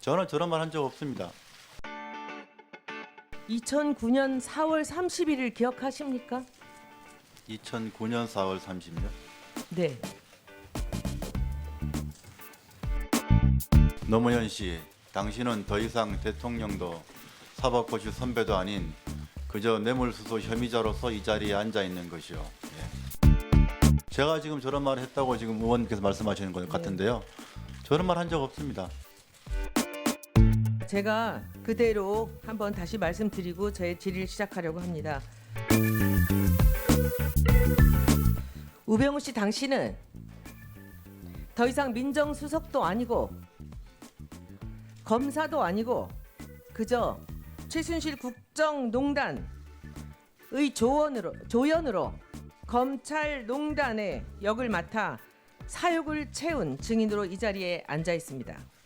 저는 저런 말 한 적 없습니다. 2009년 4월 30일을 기억하십니까? 2009년 4월 30일. 네. 노무현 씨, 당신은 더 이상 대통령도 사법고시 선배도 아닌 그저 뇌물수수 혐의자로서 이 자리에 앉아 있는 것이요. 예. 제가 지금 저런 말을 했다고 지금 의원께서 말씀하시는 것 같은데요. 저런 말 한 적 없습니다. 제가 그대로 한번 다시 말씀드리고 제 질의를 시작하려고 합니다. 우병우 씨 당신은 더 이상 민정수석도 아니고 검사도 아니고 그저 최순실 국정농단의 조원으로 조연으로 검찰농단의 역을 맡아 사욕을 채운 증인으로 이 자리에 앉아 있습니다.